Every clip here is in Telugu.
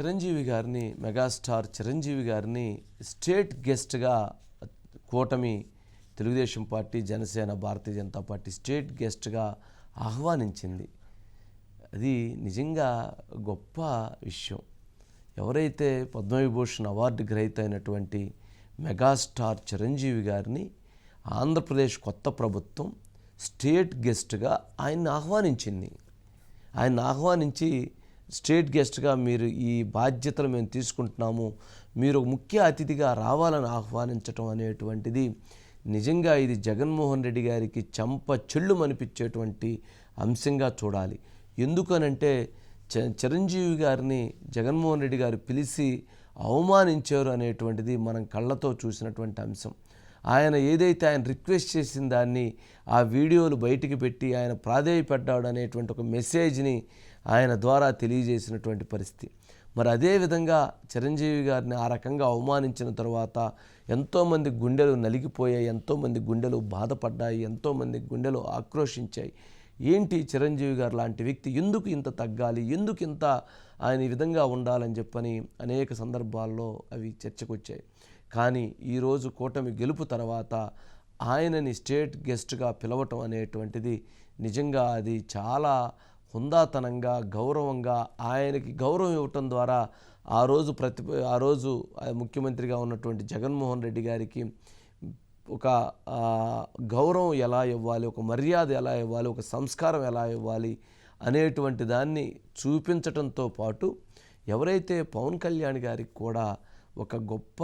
చిరంజీవి గారిని మెగాస్టార్ చిరంజీవి గారిని స్టేట్ గెస్ట్గా కూటమి Telugu Desam party Janasena Bharatiya Janata party state గెస్ట్గా ఆహ్వానించింది. అది నిజంగా గొప్ప విషయం. ఎవరైతే పద్మవిభూషణ్ అవార్డు గ్రహీత అయినటువంటి మెగాస్టార్ చిరంజీవి గారిని ఆంధ్రప్రదేశ్ కొత్త ప్రభుత్వం స్టేట్ గెస్ట్గా ఆయన్ని ఆహ్వానించింది. ఆయన్ని ఆహ్వానించి స్టేట్ గెస్ట్గా మీరు ఈ బాధ్యతలు మేము తీసుకుంటున్నాము. మీరు ఒక ముఖ్య అతిథిగా రావాలని ఆహ్వానించటం అనేటువంటిది నిజంగా ఇది జగన్మోహన్ రెడ్డి గారికి చంప చెళ్ళు అనిపించేటువంటి అంశంగా చూడాలి. ఎందుకనంటే చ చిరంజీవి గారిని జగన్మోహన్ రెడ్డి గారు పిలిచి అవమానించారు అనేటువంటిది మనం కళ్ళతో చూసినటువంటి అంశం. ఆయన ఏదైతే ఆయన రిక్వెస్ట్ చేసిన దాన్ని ఆ వీడియోలు బయటికి పెట్టి ఆయన ప్రాధేయపడ్డాడు అనేటువంటి ఒక మెసేజ్ని ఆయన ద్వారా తెలియజేసినటువంటి పరిస్థితి. మరి అదేవిధంగా చిరంజీవి గారిని ఆ రకంగా అవమానించిన తర్వాత ఎంతోమంది గుండెలు నలిగిపోయాయి ఎంతోమంది గుండెలు బాధపడ్డాయి ఎంతోమంది గుండెలు ఆక్రోషించాయి ఏంటి చిరంజీవి గారు లాంటి వ్యక్తి? ఎందుకు ఇంత తగ్గాలి? ఎందుకు ఇంత ఆయన ఈ విధంగా ఉండాలని చెప్పని అనేక సందర్భాల్లో అవి చర్చకొచ్చాయి. కానీ ఈరోజు కూటమి గెలుపు తర్వాత ఆయనని స్టేట్ గెస్ట్గా పిలవటం అనేటువంటిది నిజంగా అది చాలా హుందాతనంగా గౌరవంగా ఆయనకి గౌరవం ఇవ్వటం ద్వారా ఆ రోజు ప్రతి ఆ రోజు ముఖ్యమంత్రిగా ఉన్నటువంటి జగన్మోహన్ రెడ్డి గారికి ఒక గౌరవం ఎలా ఇవ్వాలి ఒక మర్యాద ఎలా ఇవ్వాలి ఒక సంస్కారం ఎలా ఇవ్వాలి అనేటువంటి దాన్ని చూపించటంతో పాటు ఎవరైతే పవన్ కళ్యాణ్ గారికి కూడా ఒక గొప్ప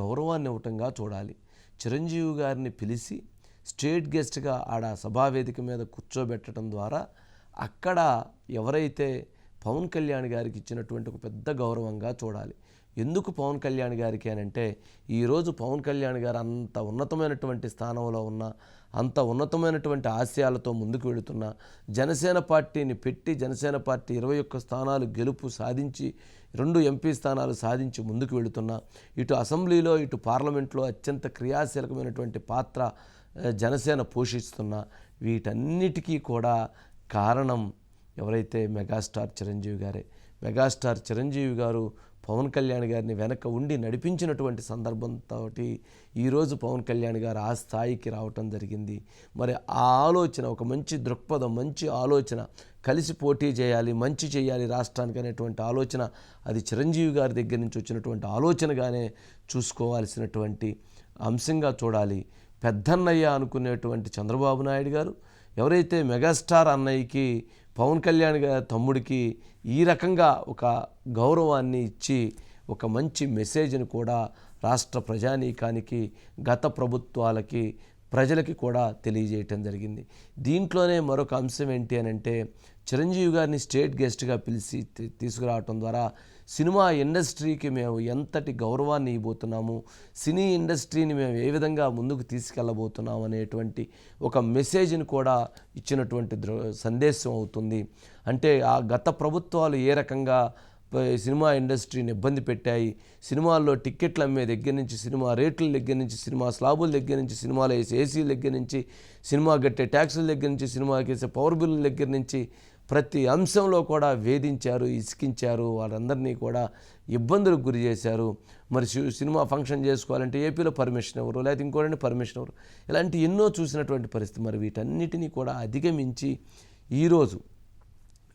గౌరవాన్ని ఇవ్వటంగా చూడాలి. చిరంజీవి గారిని పిలిచి స్టేట్ గెస్ట్గా ఆడ సభావేదిక మీద కూర్చోబెట్టడం ద్వారా అక్కడ ఎవరైతే పవన్ కళ్యాణ్ గారికి ఇచ్చినటువంటి ఒక పెద్ద గౌరవంగా చూడాలి. ఎందుకు పవన్ కళ్యాణ్ గారికి అని అంటే ఈరోజు పవన్ కళ్యాణ్ గారు అంత ఉన్నతమైనటువంటి స్థానంలో ఉన్న అంత ఉన్నతమైనటువంటి ఆశయాలతో ముందుకు వెళుతున్న జనసేన పార్టీని పెట్టి జనసేన పార్టీ ఇరవై ఒక్క స్థానాలు గెలుపు సాధించి రెండు ఎంపీ స్థానాలు సాధించి ముందుకు వెళుతున్న ఇటు అసెంబ్లీలో ఇటు పార్లమెంట్లో అత్యంత క్రియాశీలకమైనటువంటి పాత్ర జనసేన పోషిస్తున్న వీటన్నిటికీ కూడా కారణం ఎవరైతే మెగాస్టార్ చిరంజీవి గారే. మెగాస్టార్ చిరంజీవి గారు పవన్ కళ్యాణ్ గారిని వెనక ఉండి నడిపించినటువంటి సందర్భంతో ఈరోజు పవన్ కళ్యాణ్ గారు ఆ స్థాయికి రావటం జరిగింది. మరి ఆ ఆలోచన ఒక మంచి దృక్పథం మంచి ఆలోచన కలిసి పోటీ చేయాలి మంచి చేయాలి రాష్ట్రానికి అనేటువంటి ఆలోచన అది చిరంజీవి గారి దగ్గర నుంచి వచ్చినటువంటి ఆలోచనగానే చూసుకోవాల్సినటువంటి అంశంగా చూడాలి. పెద్దన్నయ్య అనుకునేటువంటి చంద్రబాబు నాయుడు గారు ఎవరైతే మెగాస్టార్ అన్నయ్యకి పవన్ కళ్యాణ్ గారి తమ్ముడికి ఈ రకంగా ఒక గౌరవాన్ని ఇచ్చి ఒక మంచి మెసేజ్ని కూడా రాష్ట్ర ప్రజానీకానికి గత ప్రభుత్వాలకి ప్రజలకి కూడా తెలియజేయటం జరిగింది. దీంట్లోనే మరొక అంశం ఏంటి అని అంటే చిరంజీవి గారిని స్టేట్ గెస్ట్గా పిలిచి తీసుకురావటం ద్వారా సినిమా ఇండస్ట్రీకి మేము ఎంతటి గౌరవాన్ని ఇవ్వబోతున్నాము సినీ ఇండస్ట్రీని మేము ఏ విధంగా ముందుకు తీసుకెళ్ళబోతున్నాం అనేటువంటి ఒక మెసేజ్ని కూడా ఇచ్చినటువంటి దృ సందేశం అవుతుంది. అంటే ఆ గత ప్రభుత్వాలు ఏ రకంగా సినిమా ఇండస్ట్రీని ఇబ్బంది పెట్టాయి. సినిమాల్లో టిక్కెట్లు అమ్మే దగ్గర నుంచి సినిమా రేట్ల దగ్గర నుంచి సినిమా స్లాబుల దగ్గర నుంచి సినిమాలు వేసే ఏసీల దగ్గర నుంచి సినిమా కట్టే ట్యాక్సుల దగ్గర నుంచి సినిమాకి వేసే పవర్ బిల్లుల దగ్గర నుంచి ప్రతి అంశంలో కూడా వేధించారు ఇసికించారు. వాళ్ళందరినీ కూడా ఇబ్బందులకు గురి చేశారు. మరి సినిమా ఫంక్షన్ చేసుకోవాలంటే ఏపీలో పర్మిషన్ ఎవరు? లేకపోతే ఇంకోటి పర్మిషన్ ఎవరు? ఇలాంటి ఎన్నో చూసినటువంటి పరిస్థితి. మరి వీటన్నిటినీ కూడా అధిగమించి ఈరోజు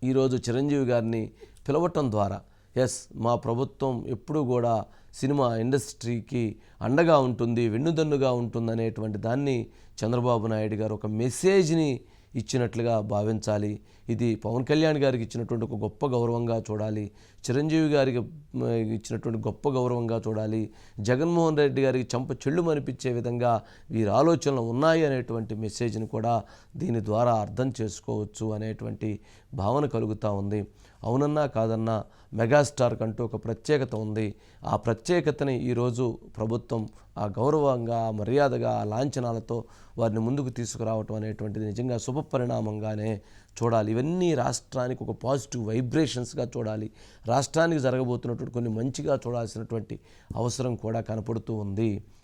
ఈరోజు చిరంజీవి గారిని పిలవటం ద్వారా. ఎస్ మా ప్రభుత్వం ఎప్పుడూ కూడా సినిమా ఇండస్ట్రీకి అండగా ఉంటుంది వెన్నుదన్నుగా ఉంటుంది అనేటువంటి దాన్ని చంద్రబాబు నాయుడు గారు ఒక మెసేజ్ని ఇచ్చినట్లుగా భావించాలి. ఇది పవన్ కళ్యాణ్ గారికి ఇచ్చినటువంటి ఒక గొప్ప గౌరవంగా చూడాలి. చిరంజీవి గారికి ఇచ్చినటువంటి గొప్ప గౌరవంగా చూడాలి. జగన్మోహన్ రెడ్డి గారికి చంప చెళ్ళు అనిపించే విధంగా వీరి ఆలోచనలు ఉన్నాయి అనేటువంటి మెసేజ్ని కూడా దీని ద్వారా అర్థం చేసుకోవచ్చు అనేటువంటి భావన కలుగుతూ ఉంది. అవునన్నా కాదన్నా మెగాస్టార్ కంటూ ఒక ప్రత్యేకత ఉంది. ఆ ప్రత్యేకతని ఈరోజు ప్రభుత్వం ఆ గౌరవంగా మర్యాదగా ఆ లాంఛనాలతో వారిని ముందుకు తీసుకురావటం అనేటువంటిది నిజంగా శుభ పరిణామంగానే చూడాలి. ఇవన్నీ రాష్ట్రానికి ఒక పాజిటివ్ వైబ్రేషన్స్గా చూడాలి. రాష్ట్రానికి జరగబోతున్నటువంటి కొన్ని మంచిగా చూడాల్సినటువంటి అవసరం కూడా కనపడుతూ ఉంది.